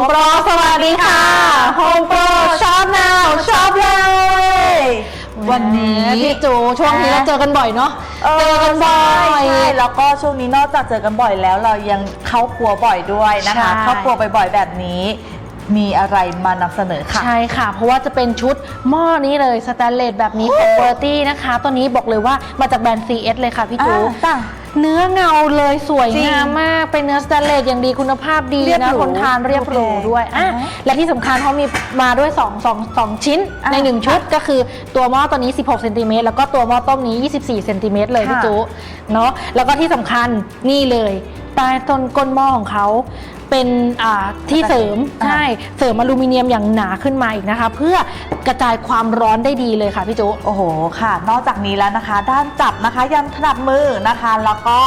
โปรสวัสดีค่ะโฮมโปรชอบนาวชอบเลย วันนี้พี่จูช่วงนี้เราเจอกันบ่อยเนาะเจอกันบ่อใช่ยใช่แล้วก็ช่วงนี้นอกจากเจอกันบ่อยแล้วเรายังเข้าครัวบ่อยด้วยนะคะใช่เข้าครัวบ่อยๆแบบนี้มีอะไรมานำเสนอค่ะ ใช่ค่ะ เพราะว่าจะเป็นชุดหม้อนี้เลยสแตนเลสแบบนี้ของเบอร์ตี้นะคะ ตัวนี้บอกเลยว่ามาจากแบรนด์ CS เลยค่ะพี่จูอ่าจ้ะ เนื้อเงาเลยสวยจริงงามมาก เป็นเนื้อสแตนเลสอย่างดีคุณภาพดีเรียบนะหรูคนทานเรียบหรูโอเคด้วยอะอ่าฮะและที่สำคัญเขามีมาด้วย2 2 2ชิ้นอะใน 1 ชุดก็คือตัวหม้อตัวนี้ 16เซนติเมตรแล้วก็ตัวหม้อต้มนี้ 24เซนติเมตรเลยพี่ค่ะจูเนาะแล้วก็ที่สำคัญนี่เลยใต้ต้นก้นหม้อของเขา เป็นอ่าที่เสริมอ่าใช่เสริมอลูมิเนียมอย่างหนาขึ้นมาอีกนะคะ เพื่อกระจายความร้อนได้ดีเลยค่ะพี่จูโอ้โหค่ะ นอกจากนี้แล้วนะคะ ด้านจับนะคะยันถนัดมือนะคะ แล้วก็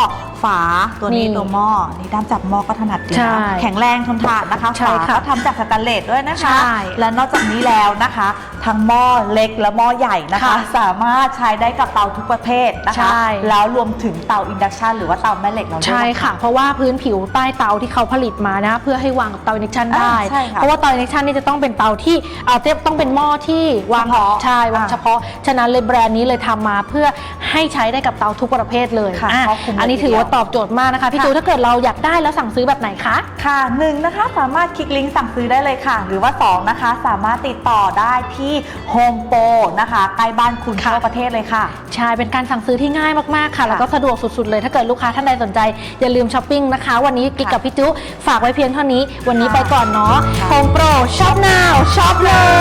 ฝาตัวนี้นี่ตัวหม้อนี่ด้านจับหม้อก็ถนัดดีใช่นะแข็งแรงทนทานนะคะใช่ฝาค่ะก็ทำจากสแตนเลสด้วยนะคะใช่และนอกจากนี้แล้วนะคะ ทั้งหม้อเล็กและหม้อใหญ่นะคะ ค่ะสามารถใช้ได้กับเตาทุกประเภทนะคะใช่แล้วรวมถึงเตาอินดักชันหรือว่าเตาแม่เหล็กเราด้วย ใช่ค่ะ เพราะว่าพื้นผิวใต้เตาที่เขาผลิตมานะเพื่อให้วางกับเตาอินดักชันอ่าได้ใช่ค่ะเพราะว่าเตาอินดักชันนี่จะต้องเป็นเตาที่เอ่อต้องเป็นหม้อที่วางเฉพาะใช่วางอ่าเฉพาะฉะนั้นเลยแบรนด์นี้เลยทำมาเพื่อให้ใช้ได้กับเตาทุกประเภทเลยค่ะอะครอบคลุมเลยอันนี้ถือว่าตอบโจทย์มากนะคะพี่ค่ะ จูถ้าเกิดเราอยากได้แล้วสั่งซื้อแบบไหนคะ ค่ะหนึ่งนะคะสามารถคลิกลิงก์สั่งซื้อได้เลยค่ะ หรือว่าสองนะคะสามารถติดต่อได้ที่ Home Pro นะคะใกล้บ้านคุณค่ะทั่วประเทศเลยค่ะใช่เป็นการสั่งซื้อที่ง่ายมากๆค่ะค่ะแล้วก็สะดวกสุดๆเลยถ้าเกิดลูกค้าท่านใดสนใจ อย่าลืมช้อปปิ้งนะคะ วันนี้กิ๊กกับพี่จุฝากไว้เพียงเท่านี้ วันนี้ค่ะไปก่อนเนาะค่ะโฮมโปรช็อปนาวช็อปเลย